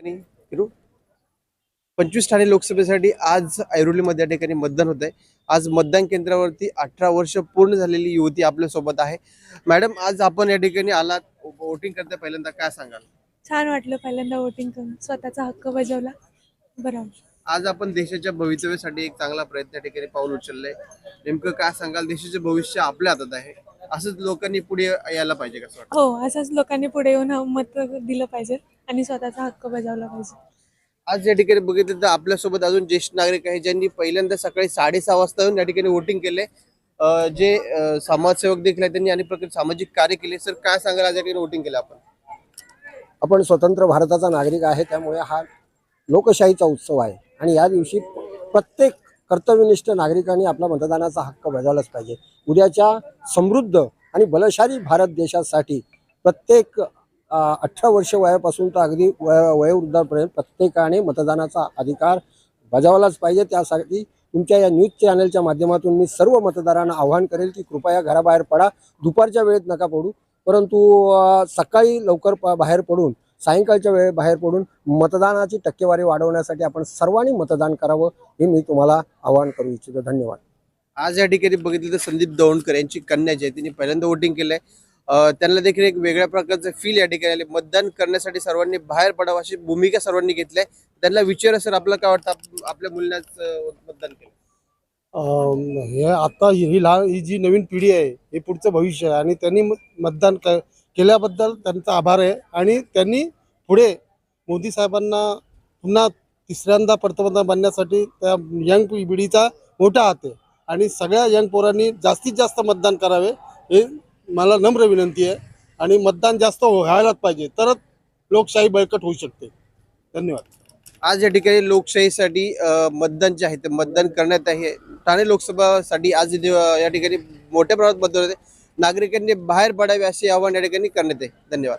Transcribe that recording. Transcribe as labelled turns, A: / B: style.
A: ठिकाणी पंचवीस ठाणे लोकसभेसाठी आज ऐरोलीमध्ये या ठिकाणी मतदान होत आहे. आज मतदान केंद्रावरती अठरा वर्ष पूर्ण झालेली युवती आपल्यासोबत आहे. मॅडम आज आपण या ठिकाणी आलात. वोटिंग करता पहिल्यांदा काय सांगाल?
B: छान वाटलं पहिल्यांदा वोटिंग करून. स्वतःचा हक्क बजावला. बरं
A: आज आपण देशाच्या भवितव्यासाठी एक चांगला प्रयत्न या ठिकाणी पाऊल उचललंय. नेमकं काय सांगाल? देशाचे भविष्य आपल्या हातात आहे. असंच लोकांनी पुढे यायला पाहिजे कसं
B: हो असंच लोकांनी पुढे येऊन मत दिलं पाहिजे. आणि स्वतःचा हक्क बजावला पाहिजे.
A: आज या ठिकाणी बघितलं तर आपल्यासोबत अजून ज्येष्ठ नागरिक आहे ज्यांनी पहिल्यांदा सकाळी साडेसहा वाजता येऊन या ठिकाणी वोटिंग केले अं, जे अं, समाजसेवक देखील आहेत त्यांनी अनेक प्रकारे सामाजिक कार्य केले. सर काय सांगाल? आज या ठिकाणी वोटिंग केलं आपण.
C: आपण स्वतंत्र भारताचा नागरिक आहे त्यामुळे हा लोकशाहीचा उत्सव आहे. आणि या दिवशी प्रत्येक कर्तव्यनिष्ठ नागरिकांनी आपला मतदानाचा हक्क बजावलाच पाहिजे. उद्याच्या समृद्ध आणि बलशाली भारत देशासाठी प्रत्येक अठरा वर्ष वयापासून तर अगदी वय वयोवृद्धापर्यंत प्रत्येकाने मतदानाचा अधिकार बजावलाच पाहिजे. त्यासाठी तुमच्या या न्यूज चॅनलच्या माध्यमातून मी सर्व मतदारांना आवाहन करेल की कृपया घराबाहेर पडा. दुपारच्या वेळेत नका पडू. परंतु सकाळी लवकर बाहेर पडून सायंकाळच्या वेळेत बाहेर पडून मतदानाची टक्केवारी वाढवण्यासाठी आपण सर्वांनी मतदान करावं हे मी तुम्हाला आवाहन करू इच्छितो. धन्यवाद.
A: आज या ठिकाणी बघितलं तर संदीप दौंडकर यांची कन्या जी तिने पहिल्यांदा वोटिंग केलं आहे त्यांना देखील एक वेगळ्या प्रकारचं फील या ठिकाणी आले. मतदान करण्यासाठी सर्वांनी बाहेर पडावं अशी भूमिका सर्वांनी घेतली आहे. त्यांना विचार सर आपलं काय वाटतं? आपल्या मुलांचं मतदान केलं.
D: हे आता ही लहान ही जी नवीन पिढी आहे हे पुढचं भविष्य आहे. आणि त्यांनी म- मतदान क केल्याबद्दल त्यांचा आभार आहे. आणि त्यांनी पुढे मोदी साहेबांना पुन्हा तिसऱ्यांदा पंतप्रधान बनण्यासाठी त्या यंग पिढीचा मोठा हात आहे. आणि सगळ्या यंग पोरांनी जास्तीत जास्त मतदान करावे हे मला नम्र विनंती आहे आणि मतदान जास्त व्हायलाच पाहिजे तरच लोकशाही बळकट होऊ शकते. धन्यवाद.
A: आज या ठिकाणी लोकशाहीसाठी अं, मतदान जे आहे ते मतदान करण्यात आहे. ठाणे लोकसभासाठी आज इथे, या ठिकाणी मोठ्या प्रमाणात मतदान होते. नागरिकांनी बाहेर पडावे असे आवाहन या ठिकाणी करण्यात आहे. धन्यवाद.